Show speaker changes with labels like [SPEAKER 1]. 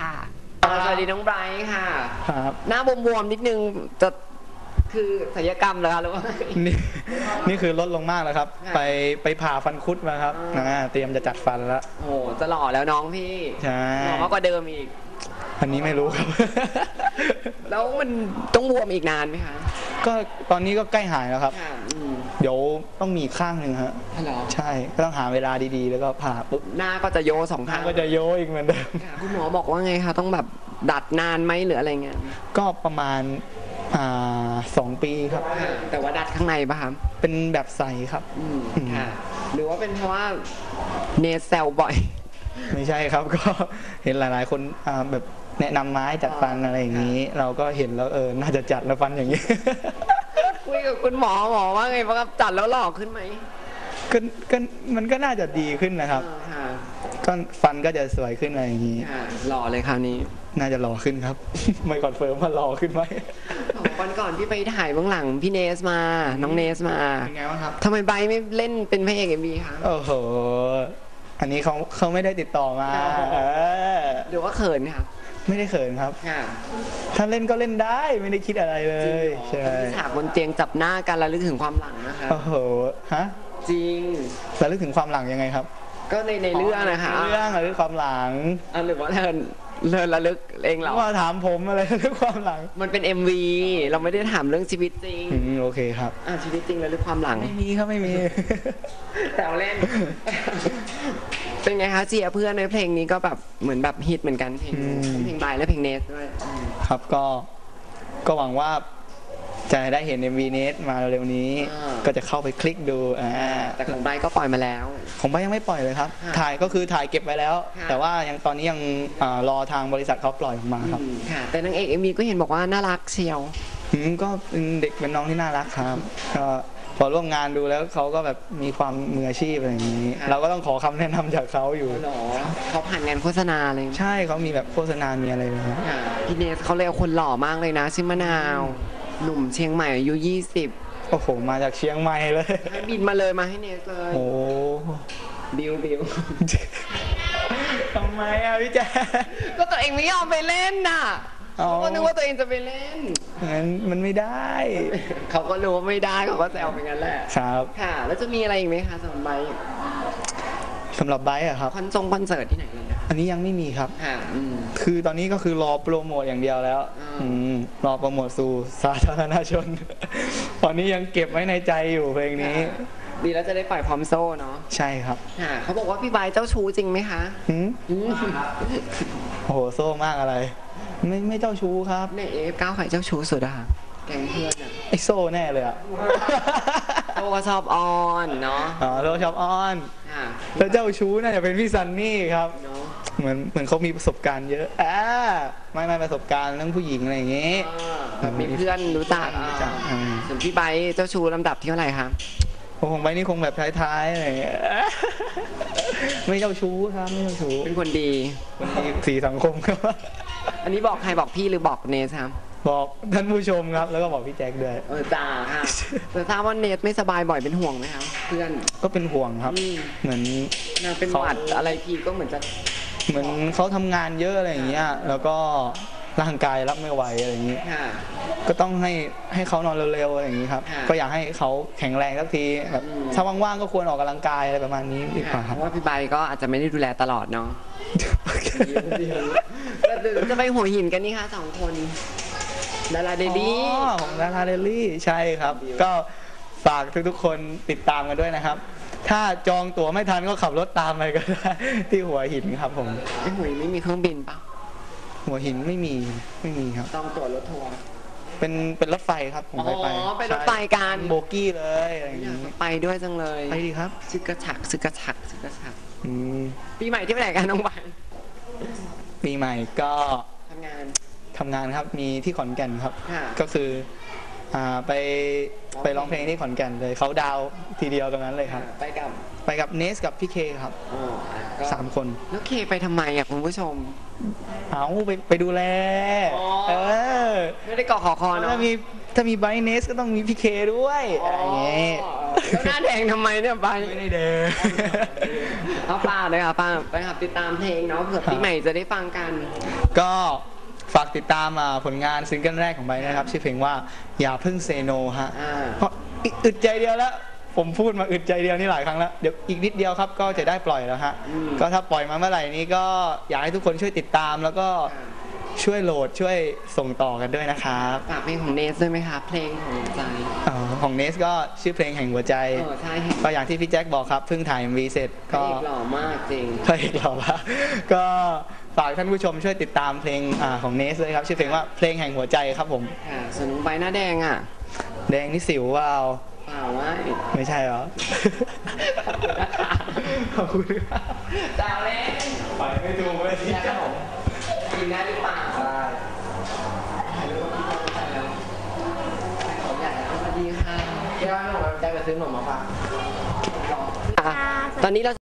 [SPEAKER 1] ค่ะสวัสดีน้องไบรท์ค่ะ
[SPEAKER 2] ครับ
[SPEAKER 1] หน้าบวมๆนิดนึงจะคือศัลยกรรมเหรอคะหรือว่า
[SPEAKER 2] นี่นี่คือลดลงมากแล้วครับ
[SPEAKER 1] ค่ะ
[SPEAKER 2] ไปไปผ่าฟันคุดมาครับ
[SPEAKER 1] อ่า
[SPEAKER 2] อ่าเตรียมจะจัดฟันแล้ว
[SPEAKER 1] โอ้โหจะหล่อแล้วน้องพี่
[SPEAKER 2] ใช่
[SPEAKER 1] หล่อมากกว่าเดิมอีก
[SPEAKER 2] อันนี้ไม่รู้ครับ
[SPEAKER 1] แล้วมันต้องบวมอีกนานไหมคะ
[SPEAKER 2] ก็ตอนนี้ก็ใกล้หายแล้วครับ
[SPEAKER 1] ค่ะอืม
[SPEAKER 2] เดี๋ยวต้องมีอีกข้างหนึ่งฮะ
[SPEAKER 1] เหรอ
[SPEAKER 2] ใช่ก็ต้องหาเวลาดีๆ แล้วก็ผ่าปุ๊บ
[SPEAKER 1] หน้าก็จะโยสองข้าง
[SPEAKER 2] ก็จะโยอีกเหมือนเดิม
[SPEAKER 1] ค่ะคุณหมอบอกว่าไงคะต้องแบบดัดนานไหมหรืออะไรเงี้ย
[SPEAKER 2] ก็ประมาณอ่าสองปีครับ
[SPEAKER 1] ค่ะแต่ว่าดัดข้างในปะคะ
[SPEAKER 2] เป็นแบบใสครับ
[SPEAKER 1] อืม
[SPEAKER 2] อืม
[SPEAKER 1] ค่ะ หรือว่าเป็นเพราะว่าเนสแซลบ่อย
[SPEAKER 2] ไม่ใช่ครับ ก็เห็นหลาย ๆ คนอ่าแบบแนะนำไม้จัดฟันอะไรอย่างนี้ เราก็เห็นแล้วเออน่าจะจัดแล้วฟันอย่างนี้
[SPEAKER 1] คุยกับคุณหมอหมอว่าไงบ้างครับจัดแล้วหล่อขึ้นไหม
[SPEAKER 2] ก็ก็มันก็น่าจะดีขึ้นนะครับ
[SPEAKER 1] อ่าค่ะ
[SPEAKER 2] ก็ฟันก็จะสวยขึ้นอะไรอย่างนี้
[SPEAKER 1] ค่ะหล่อเลยคราวนี้
[SPEAKER 2] น่าจะหล่อขึ้นครับ ไม่คอนเฟิร์มว่าหล่อขึ้นไหม
[SPEAKER 1] วันก่อนพี่ไปถ่ายเบื้องหลังพี่เนสมา น้องเนสมา
[SPEAKER 2] เป็นไงบ้างครับ
[SPEAKER 1] ทำไมไบร์ทไม่เล่นเป็นพระเอกเอ็มบีคะ
[SPEAKER 2] โอ้โห อันนี้เขาเขาไม่ได้ติดต่อมาเออ
[SPEAKER 1] หรือว่าเขินค่ะ
[SPEAKER 2] ไม่ได้เขินครับ
[SPEAKER 1] ค่ะ
[SPEAKER 2] ถ้าเล่นก็เล่นได้ไม่ได้คิดอะไรเลยใช่
[SPEAKER 1] ที่ฉากบนเตียงจับหน้ากันระลึกถึงความหลังนะคะ
[SPEAKER 2] โอ้โหฮะ
[SPEAKER 1] จริง
[SPEAKER 2] ระลึกถึงความหลังยังไงครับ
[SPEAKER 1] ก็ในในเรื่องนะคะ
[SPEAKER 2] ในเรื่องระลึกความหลัง
[SPEAKER 1] อะหรือว่าเธอเธอระลึกเองเหรอ
[SPEAKER 2] ว่าถามผมอะไรระลึกความหลัง
[SPEAKER 1] มันเป็น MV เราไม่ได้ถามเรื่องชีวิตจริง
[SPEAKER 2] อืมโอเคครับ
[SPEAKER 1] อะชีวิตจริงระลึกความหลัง
[SPEAKER 2] ไม่มีครับไม่มี
[SPEAKER 1] แต่เอาเล่นเป็น ไงคะเจียร์เพื่อนในเพลงนี้ก็แบบเหมือนแบบฮิตเหมือนกันเพลง
[SPEAKER 2] อืม
[SPEAKER 1] เพลงบายและเพลงเนสด้วยอืม
[SPEAKER 2] ครับก็ก็หวังว่าจะได้เห็น MV เนสมาเร็วๆนี้
[SPEAKER 1] อ่า
[SPEAKER 2] ก็จะเข้าไปคลิกดูอ่า
[SPEAKER 1] แต่ของไบร์ทก็ปล่อยมาแล้ว
[SPEAKER 2] ของบ้านยังไม่ปล่อยเลยครับ
[SPEAKER 1] ค่ะ
[SPEAKER 2] ถ่ายก็คือถ่ายเก็บไว้แล้ว
[SPEAKER 1] ค่ะ
[SPEAKER 2] แต่ว่ายังตอนนี้ยังอารอทางบริษัทเขาปล่อยออกมาครับ
[SPEAKER 1] อืมค่ะ แต่นางเอกเอ็มวีก็เห็นบอกว่าน่ารักเชียว
[SPEAKER 2] อืมก็เป็นเด็กเป็นน้องที่น่ารักครับก็ พอร่วมงานดูแล้วเขาก็แบบมีความมืออาชีพอะไรอย่างนี้
[SPEAKER 1] ค่ะ
[SPEAKER 2] เราก็ต้องขอคำแนะนำจากเขาอยู่
[SPEAKER 1] หรอเขาผ่านงานโฆษณาเลย
[SPEAKER 2] ใช่เขามีแบบโฆษณา มีอะไรเลยครับ
[SPEAKER 1] ค่ะพี่เนสเขาเลยเอาคนหล่อมากเลยนะชื่อมะนาว หนุ่มเชียงใหม่อายุ 20
[SPEAKER 2] โอ้โห มาจากเชียงใหม่เลย
[SPEAKER 1] ให้บินมาเลยมาให้เนสเลย
[SPEAKER 2] โอ้
[SPEAKER 1] บิวบิว
[SPEAKER 2] ทำไมอะพี่แจ๊ค
[SPEAKER 1] ก็ตัวเองไม่ยอมไปเล่นน่ะ
[SPEAKER 2] เอา
[SPEAKER 1] เขาก็นึกว่าตัวเองจะไปเล่น
[SPEAKER 2] งั้นมันไม่ได้
[SPEAKER 1] เขาก็รู้ว่าไม่ได้เขาก็แซวไปงั้นแหละ
[SPEAKER 2] ครับ
[SPEAKER 1] ค่ะ แล้วจะมีอะไรอีกไหมคะสำหรับไบค์
[SPEAKER 2] สำหรับไบค์อะครับ
[SPEAKER 1] คอนทรงคอนเสิร์ตที่ไหนเลยนะคะ
[SPEAKER 2] อันนี้ยังไม่มีครับ
[SPEAKER 1] ค่ะอืม
[SPEAKER 2] คือตอนนี้ก็คือรอโปรโมทอย่างเดียวแล้ว
[SPEAKER 1] อ่า
[SPEAKER 2] อืมรอโปรโมทสู่สาธารณชน ตอนนี้ยังเก็บไว้ในใจอยู่เพลงนี้
[SPEAKER 1] ดีแล้วจะได้ปล่อยพร้อมโซ่เนาะ
[SPEAKER 2] ใช่ครับ
[SPEAKER 1] ค่ะเขาบอกว่าพี่ไบค์เจ้าชู้จริงไหมคะ
[SPEAKER 2] หืม
[SPEAKER 1] อืม
[SPEAKER 2] โอ้โหโซ่มากอะไร ไม่ไม่เจ้าชู้ครับ
[SPEAKER 1] ในเอฟเก้าใครเจ้าชู้สุดอะคะแก๊งเพื่อนอะ
[SPEAKER 2] ไอโซ่แน่เลยอะ
[SPEAKER 1] โซ่ก็ชอบออนเนาะ
[SPEAKER 2] อ๋อโซ่ชอบอ้อน
[SPEAKER 1] ค่ะ
[SPEAKER 2] แล้วเจ้าชู้น่าจะเป็นพี่ซันนี่ครับ
[SPEAKER 1] เนาะ
[SPEAKER 2] เหมือนเหมือนเขามีประสบการณ์เยอะอ่าไม่ไม่ประสบการณ์เรื่องผู้หญิงอะไรอย่างงี้
[SPEAKER 1] แบบมีเพื่อนรู้จัก
[SPEAKER 2] รู้จักอืม
[SPEAKER 1] ส่วนพี่ไบค์เจ้าชู้ลำดับที่เท่าไหร่คะ
[SPEAKER 2] ผมของไปนี่คงแบบท้ายๆอะไรอย่างเงี้ยไม่เจ้าชู้ครับไม่เจ้าชู้
[SPEAKER 1] เป็นคนดี
[SPEAKER 2] คนดีสีสังคมครับ
[SPEAKER 1] อันนี้บอกใครบอกพี่หรือบอกเนสครับ
[SPEAKER 2] บอกท่านผู้ชมครับ แล้วก็บอกพี่แจ็คด้วย
[SPEAKER 1] เออจ้าค่ะแต่ทราบว่าเนสไม่สบายบ่อยเป็นห่วงไหมครับ เพื่อน
[SPEAKER 2] ก็เป็นห่วงครับ
[SPEAKER 1] อืม
[SPEAKER 2] เหมือน
[SPEAKER 1] นางเป็นหวัดอะไรทีก็เหมือนจะ
[SPEAKER 2] เหมือนเขาทำงานเยอะอะไรอย่างเงี้ย แล้วก็ ร่างกายรับไม่ไหวอะไรอย่างเงี้ย
[SPEAKER 1] ค่ะ
[SPEAKER 2] ก็ต้องให้ให้เขานอนเร็วๆอะไรอย่างงี้ครับ
[SPEAKER 1] ค่ะ
[SPEAKER 2] ก็อยากให้เขาแข็งแรงสักทีแบบ
[SPEAKER 1] อืม
[SPEAKER 2] ถ้าว่างๆก็ควรออกกำลังกายอะไรประมาณนี้ดีกว่า
[SPEAKER 1] เพ
[SPEAKER 2] ครับ
[SPEAKER 1] ราะว่าพี่ไบค์ก็อาจจะไม่ได้ดูแลตลอดเนาะแต่เดี๋ยวจะไปหัวหินกันนี่ค่ะสองคนดาราเดลี่
[SPEAKER 2] อ๋อของดาราเดลี่ใช่ครับ
[SPEAKER 1] ดี
[SPEAKER 2] ก็ฝากทุกๆคนติดตามกันด้วยนะครับ ถ้าจองตั๋วไม่ทันก็ขับรถตามไปก็ได้ที่หัวหินครับผม
[SPEAKER 1] ไอ้หัวหินไม่มีเครื่องบินปะ
[SPEAKER 2] หัวหินไม่มีไม่มีครับ
[SPEAKER 1] ต้องตั๋วรถทัวร์
[SPEAKER 2] เป็นเป็นรถไฟครับผมเคยไป
[SPEAKER 1] อ๋อเป็นรถไฟกัน
[SPEAKER 2] ใช่โบกี้เลยอะไรอย่าง
[SPEAKER 1] อยาก
[SPEAKER 2] นี้
[SPEAKER 1] จะไปด้วยจังเลย
[SPEAKER 2] ไปดีครับ
[SPEAKER 1] ซึกกระฉักซึกกระฉักซึกกระฉัก
[SPEAKER 2] อืม
[SPEAKER 1] ปีใหม่ที่ไปไหนกันน้องไบค์
[SPEAKER 2] ปีใหม่ก็
[SPEAKER 1] ทำงาน
[SPEAKER 2] ทำงานครับมีที่ขอนแก่นครับ
[SPEAKER 1] ค่ะ
[SPEAKER 2] ก็คือ อ่าไปไปร้องเพลงที่ขอนแก่นเลยเขาดาวน์ทีเดียวตรงนั้นเลยครับ
[SPEAKER 1] ไปกับ
[SPEAKER 2] ไปกับเนสกับพี่เคครับ
[SPEAKER 1] อ๋อก็
[SPEAKER 2] สามคน
[SPEAKER 1] แล้วเคไปทำไมอะคุณผู้ชม
[SPEAKER 2] เอาไปไปดูแล
[SPEAKER 1] อ๋อ
[SPEAKER 2] เออ
[SPEAKER 1] ไม่ได้เกาะขอคอเนาะ
[SPEAKER 2] ถ้ามีถ้ามีไบรท์เนสก็ต้องมีพี่เคด้วยอะไรอย่างเงี้ย
[SPEAKER 1] แล้วหน้าแดงทำไมเนี่ยไบค์
[SPEAKER 2] ไม่ได้เด้อ
[SPEAKER 1] เอาป้ากเลยค่ะป้ากไปครับติดตามเพลงเนาะเผื่อปีใหม่จะได้ฟังกัน
[SPEAKER 2] ก็ ฝากติดตามอ่าผลงานซิงเกิลแรกของไบร์ทนะครับ ชื่อเพลงว่าอย่าเพิ่งเซโนฮะ
[SPEAKER 1] อ่า
[SPEAKER 2] เพราะอีกอึดใจเดียวแล้ว ผมพูดมาอึดใจเดียวนี่หลายครั้งแล้ว เดี๋ยวอีกนิดเดียวครับก็จะได้ปล่อยแล้วฮะ
[SPEAKER 1] อืม
[SPEAKER 2] ก็ถ้าปล่อยมาเมื่อไหร่นี้ก็อยากให้ทุกคนช่วยติดตามแล้วก็ช่วยโหลดช่วยส่งต่อกันด้วยนะครับ
[SPEAKER 1] ฝากเพลงของเนสด้วยไหมคะ เพลงของใจ
[SPEAKER 2] อ๋อของเนสก็ชื่อเพลงแห่งหัวใจ
[SPEAKER 1] เออใช่เห็น
[SPEAKER 2] ก็อย่างที่พี่แจ็คบอกครับเพิ่งถ่าย MV เสร็จ
[SPEAKER 1] พระ
[SPEAKER 2] ก็
[SPEAKER 1] เอกหล่อมากจริง
[SPEAKER 2] พระเอกเราละก็ ฝากท่านผู้ชมช่วยติดตามเพลงอาของเนสด้วยครับชื่อเพลงว่าเพลงแห่งหัวใจครับผม
[SPEAKER 1] ค่ะส่วนน้องใบหน้าแดงอะ
[SPEAKER 2] แดงนี่สิวว่าเอา
[SPEAKER 1] เปล่าว่า
[SPEAKER 2] ไม่ใช่เหรอ ขอบคุณครับ
[SPEAKER 1] ดาวเล่น
[SPEAKER 2] ไปไม่ถูกเลยที่
[SPEAKER 1] แล้วผมกินได้หรือเปล่า
[SPEAKER 2] ได้
[SPEAKER 1] ถ่ายรูปกับพี่โจ้ไปแล้วของใหญ่แล้วสวัสดีค่ะ
[SPEAKER 2] ที่ว่าหนูจะไปซื้อหนมมาฝาก
[SPEAKER 1] อะตอนนี้เรา